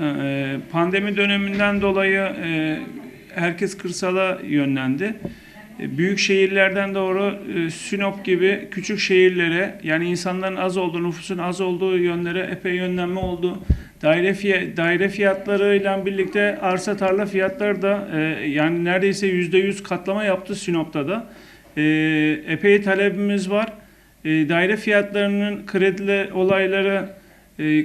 Ee, Pandemi döneminden dolayı e, herkes kırsala yönlendi. E, Büyük şehirlerden doğru e, Sinop gibi küçük şehirlere yani insanların az olduğu, nüfusun az olduğu yönlere epey yönlenme oldu. Daire, fiy- daire fiyatlarıyla birlikte arsa tarla fiyatları da e, yani neredeyse yüzde yüz katlama yaptı Sinop'ta da. E, epey talebimiz var. E, daire fiyatlarının krediler olayları e,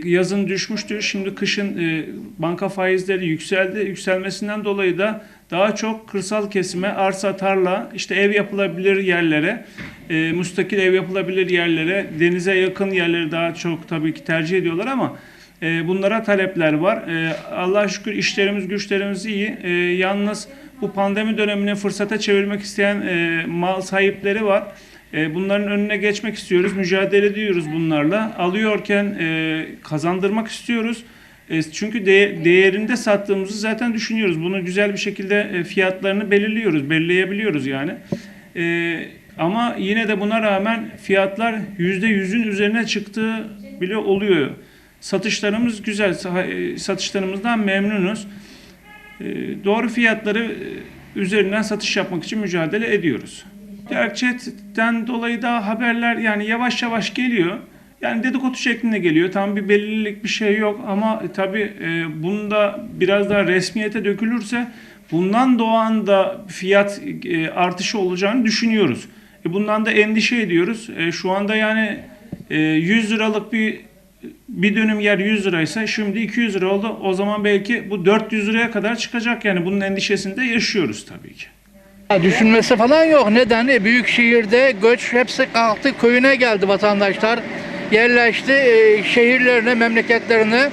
yazın düşmüştü. Şimdi kışın e, banka faizleri yükseldi. Yükselmesinden dolayı da daha çok kırsal kesime arsa, tarla, işte ev yapılabilir yerlere, e, müstakil ev yapılabilir yerlere, denize yakın yerleri daha çok tabii ki tercih ediyorlar ama e, bunlara talepler var. Allah'a şükür işlerimiz, güçlerimiz iyi. Yalnız bu pandemi dönemini fırsata çevirmek isteyen mal sahipleri var. E, Bunların önüne geçmek istiyoruz, mücadele ediyoruz bunlarla. Alıyorken e, kazandırmak istiyoruz. E, Çünkü de- değerinde sattığımızı zaten düşünüyoruz. Bunu güzel bir şekilde fiyatlarını belirliyoruz, belirleyebiliyoruz yani. Ama yine de buna rağmen fiyatlar yüzde yüzün üzerine çıktığı bile oluyor. Satışlarımız güzel, sa- satışlarımızdan memnunuz. Doğru fiyatları üzerinden satış yapmak için mücadele ediyoruz. Gerçekten dolayı da haberler yani yavaş yavaş geliyor. Yani dedikodu şeklinde geliyor. Tam bir belirlilik bir şey yok ama e, tabii e, bunda biraz daha resmiyete dökülürse bundan doğan da fiyat e, artışı olacağını düşünüyoruz. Bundan da endişe ediyoruz. Şu anda yani e, 100 liralık bir bir dönüm yer 100 liraysa şimdi 200 lira oldu. O zaman belki bu 400 liraya kadar çıkacak. Yani bunun endişesinde yaşıyoruz tabii ki. Düşünmesi falan yok. Neden? E, Büyük şehirde göç hepsi kalktı. Köyüne geldi vatandaşlar. Yerleşti e, şehirlerine, memleketlerine.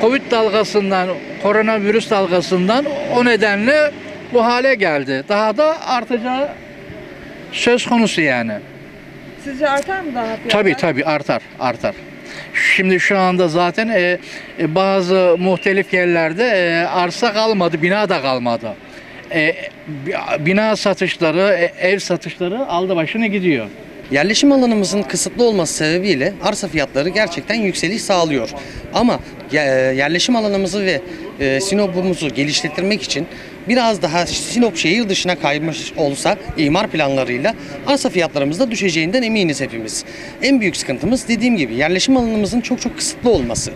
Covid dalgasından, koronavirüs dalgasından o nedenle bu hale geldi. Daha da artacağı söz konusu yani. Sizce artar mı daha fiyatlar? Tabii tabii artar, artar. Şimdi şu anda zaten e, e, bazı muhtelif yerlerde e, arsa kalmadı, bina da kalmadı. E, bi- bina satışları, e, ev satışları aldı başını gidiyor. Yerleşim alanımızın kısıtlı olması sebebiyle arsa fiyatları gerçekten yükseliş sağlıyor. Ama ye- yerleşim alanımızı ve e, Sinop'umuzu geliştirmek için biraz daha Sinop şehir dışına kaymış olsa imar planlarıyla arsa fiyatlarımız da düşeceğinden eminiz hepimiz. En büyük sıkıntımız dediğim gibi yerleşim alanımızın çok çok kısıtlı olması.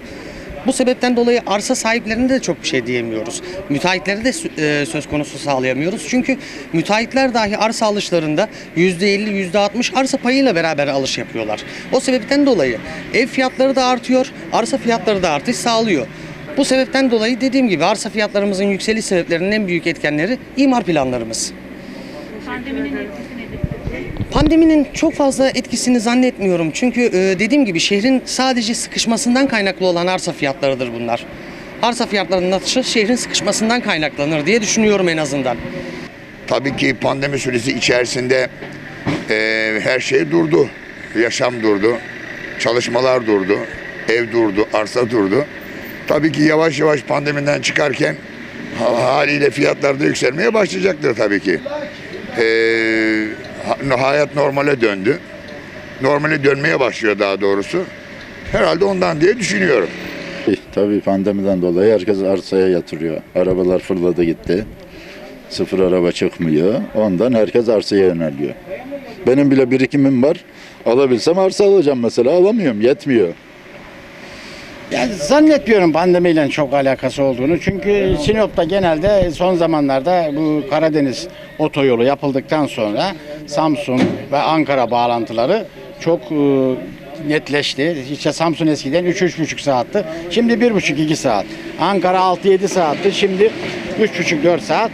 Bu sebepten dolayı arsa sahiplerine de çok bir şey diyemiyoruz. Müteahhitlere de e, söz konusu sağlayamıyoruz. Çünkü müteahhitler dahi arsa alışlarında %50, %60 arsa payıyla beraber alış yapıyorlar. O sebepten dolayı ev fiyatları da artıyor, arsa fiyatları da artış sağlıyor. Bu sebepten dolayı dediğim gibi arsa fiyatlarımızın yükseliş sebeplerinin en büyük etkenleri imar planlarımız. Pandeminin etkisi? Pandeminin çok fazla etkisini zannetmiyorum. Çünkü e, dediğim gibi şehrin sadece sıkışmasından kaynaklı olan arsa fiyatlarıdır bunlar. Arsa fiyatlarının artışı şehrin sıkışmasından kaynaklanır diye düşünüyorum en azından. Tabii ki pandemi süresi içerisinde eee, her şey durdu. Yaşam durdu, çalışmalar durdu, ev durdu, arsa durdu. Tabii ki yavaş yavaş pandemiden çıkarken ha- haliyle fiyatlar da yükselmeye başlayacaktır tabii ki. Eee, hayat normale döndü. Normale dönmeye başlıyor daha doğrusu. Herhalde ondan diye düşünüyorum. Tabii pandemiden dolayı herkes arsaya yatırıyor. Arabalar fırladı gitti. Sıfır araba çıkmıyor. Ondan herkes arsaya yöneliyor. Benim bile birikimim var. Alabilsem arsa alacağım mesela. Alamıyorum. Yetmiyor. Yani zannetmiyorum pandemiyle çok alakası olduğunu. Çünkü Sinop'ta genelde son zamanlarda bu Karadeniz otoyolu yapıldıktan sonra Samsun ve Ankara bağlantıları çok e, netleşti. İşte Samsun eskiden 3-3,5 saatti. Şimdi 1,5-2 saat. Ankara 6-7 saatti. Şimdi 3,5-4 saat.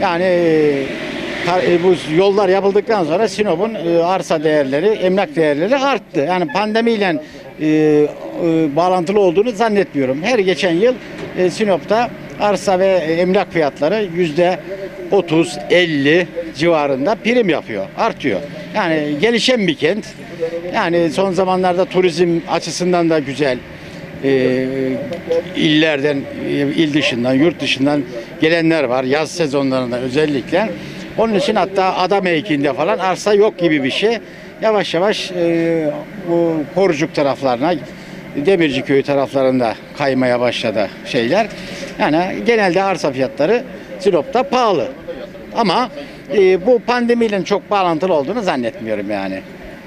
Yani bu yollar yapıldıktan sonra Sinop'un e, arsa değerleri, emlak değerleri arttı. Yani pandemiyle e, e, bağlantılı olduğunu zannetmiyorum. Her geçen yıl e, Sinop'ta arsa ve emlak fiyatları yüzde 30-50 civarında prim yapıyor, artıyor. Yani gelişen bir kent. Yani son zamanlarda turizm açısından da güzel e, illerden, e, il dışından, yurt dışından gelenler var. Yaz sezonlarında özellikle. Onun için hatta adam mevkiinde falan arsa yok gibi bir şey. Yavaş yavaş e, bu Korucuk taraflarına Demirci köyü taraflarında kaymaya başladı şeyler. Yani genelde arsa fiyatları Sinop'ta pahalı. Ama e, bu pandemiyle çok bağlantılı olduğunu zannetmiyorum yani.